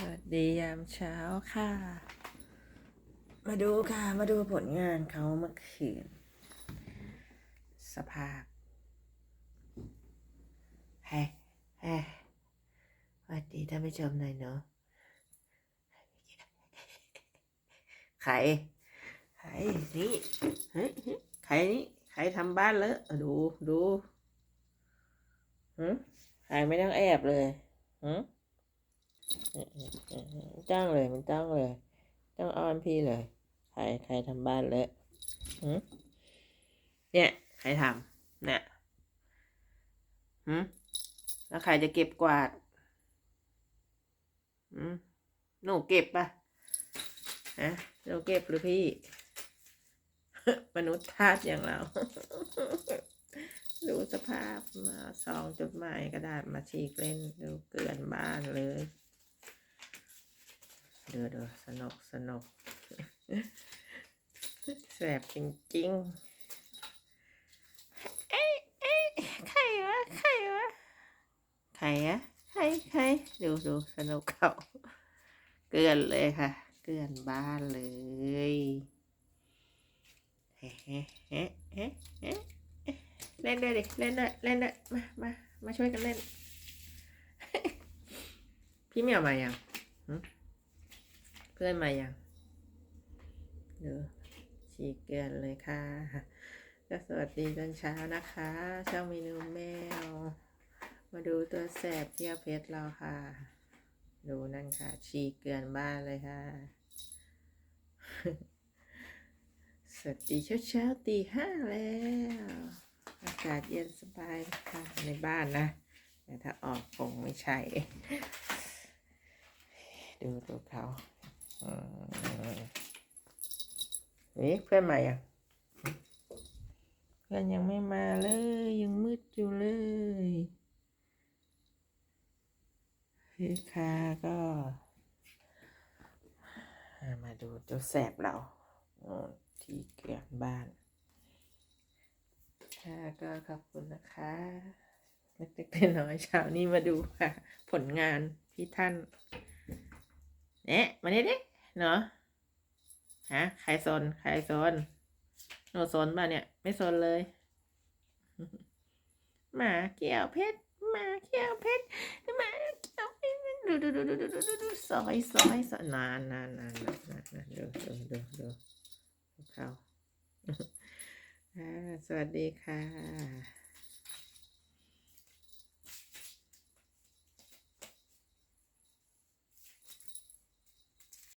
สวัสดียามเช้าค่ะ มาดูค่ะ มาดูผลงานเขาเมื่อคืน สภาพเฮ้เฮ้สวัสดีท่านผู้ชมหน่อยเนาะใครใครนี่เฮ้ยใครนี่ใครทำบ้านเลอะดูดูหืมใครไม่ต้องแอบเลยหืม จ้างเลยมันจ้างเลยจ้างออนพี่เลย ใครใครทำบ้านเลยเนี่ยใครทำเนี่ยหืมแล้วใครจะเก็บกวาดหืมหนูเก็บปะฮะหนูเก็บหรือพี่ มนุษย์ทาสอย่างเราดูสภาพมาซองจดหมายกระดาษมาฉีกเล่นดูเกลื่อนบ้านเลย เดูดูสนุกสนุกแสบจริงๆ เอ้ยเอ้ยใครวะใครวะใครอะใครใครดูดูสนุกเขาเกลื่อนเลยค่ะ เกลื่อนบ้านเลยเฮ้เฮ้เฮ้เฮ้เฮ้เล่นด้วยดิเล่นด้วยเล่นด้วยมามามาช่วยกันเล่น พี่เหมียวมายัง เพื่อนมาอยังดูฉีกเกลือนเลยค่ะ ก็สวัสดีตอนเช้านะคะ ช่องเมนูแมว มาดูตัวแสบเที่ยวเพชรเราค่ะ ดูนั่นค่ะ ฉีกเกลือนบ้านเลยค่ะ สวัสดีเช้าเช้าๆตีห้าแล้ว อากาศเย็นสบายค่ะ ในบ้านนะแต่ถ้าออกคงไม่ใช่ ดูตัวเขา นี่เพื่อนมายังเพื่อนยังไม่มาเลย ยังมืดอยู่เลยพี่คาก็ มาดูเจ้าแสบเราที่เกลื่อนบ้านค่ะก็ขอบคุณนะคะเล็กๆน้อยๆเช้านี้มาดูค่ะ ผลงานพี่ท่าน เนี่ยมาเนี่ดิเนาะฮะใครโซนใครโซนหนูโซนป่ะเนี่ย ไม่โซนเลยหมาเกี่ยวเพชรหมาเกี่ยวเพชรหมาเกี่ยวเพชรดูดูดูดูดูดูดูดูยซอยซอยนานนานนานนานนานดูดูดูดูเขาสวัสดีค่ะ